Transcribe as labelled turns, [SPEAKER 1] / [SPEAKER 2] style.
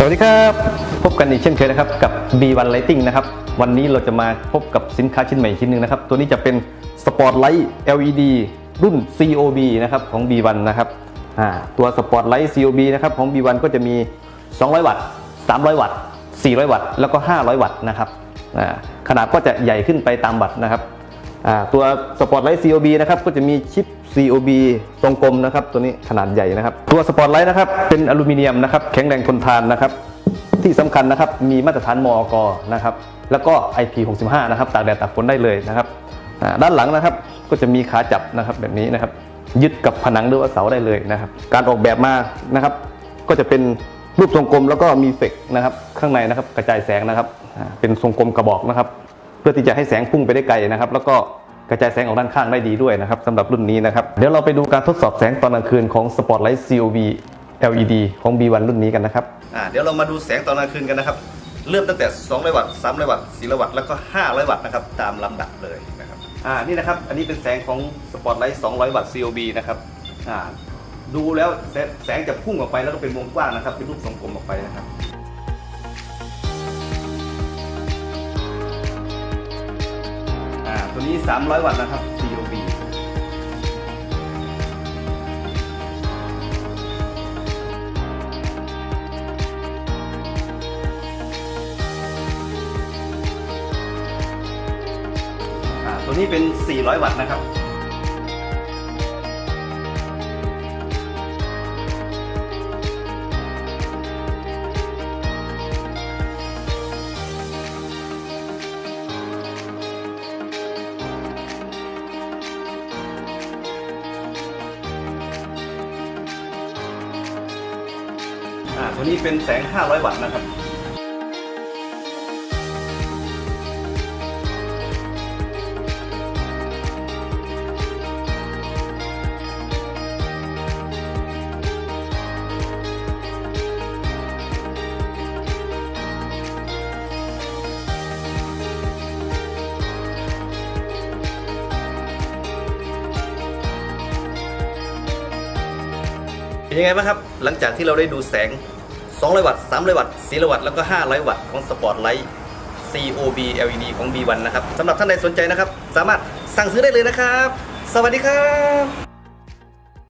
[SPEAKER 1] สวัสดีครับ พบกันอีกเช่นเคยนะครับกับ B1 Lighting นะครับ วันนี้เราจะมาพบกับสินค้าชิ้นใหม่ชิ้นหนึ่งนะครับ ตัวนี้จะเป็น Spotlight LED รุ่น COB นะครับของ B1 นะครับตัว Spotlight COB นะครับของ B1 ก็จะมี 200 วัตต์ 300 วัตต์ 400 วัตต์ แล้วก็ 500 วัตต์นะครับขนาดก็จะใหญ่ขึ้นไปตามวัตต์นะครับ ตัว Spotlight COB นะครับก็จะมีชิป COB ทรงกลมนะครับตัวนี้ขนาดใหญ่นะครับ ตัว Spotlight นะครับเป็นอลูมิเนียมนะครับแข็งแรงทนทานนะครับที่สำคัญนะครับมีมาตรฐานมอกนะครับแล้วก็ IP65 นะครับตากแดดตากฝนได้เลยนะครับด้านหลังนะครับก็จะมีขาจับนะครับแบบนี้นะครับยึดกับผนังหรือว่าเสาได้เลยนะครับ การออกแบบมานะครับ ก็จะเป็นรูปทรงกลมแล้วก็มีเฟกนะครับ ข้างในนะครับกระจายแสงนะครับ เป็นทรงกลมกระบอกนะครับ พื่อที่จะให้แสงพุ่งไปได้ไกลนะครับ แล้วก็กระจายแสงออกด้านข้างได้ดีด้วยนะครับสำหรับรุ่นนี้นะครับ เดี๋ยวเราไปดูการทดสอบแสงตอนกลางคืนของ Spotlight COV LED ของ B1 รุ่นนี้กันนะครับอ่าเดี๋ยวเรามาดูแสงตอนกลางคืนกันนะครับ เริ่มตั้งแต่ 200 วัตต์ 300 วัตต์ 400 วัตต์ แล้วก็ 500 วัตต์นะครับ ตามลำดับเลยนะครับ อ่า นี่นะครับ อันนี้เป็นแสงของ Spotlight 200 วัตต์ COB นะครับ อ่า ดูแล้วแสแสงจะพุ่งออกไปแล้วก็เป็นวงกว้างนะครับ เป็นรูปทรงกลมออกไปนะครับ ตัวนี้ 300 วัตต์นะครับ COB อ่าตัวนี้เป็น 400 วัตต์นะครับ อ่าตัวนี้เป็นแสง 500 วัตต์นะครับเป็นยังไงบ้างครับ หลังจากที่เราได้ดูแสง 200 วัตต์ 300 วัตต์ 400 วัตต์ แล้วก็ 500 วัตต์ของสปอร์ตไลท์ COB LED ของ B1 นะครับสำหรับท่านใดสนใจนะครับ สามารถสั่งซื้อได้เลยนะครับ สวัสดีครับ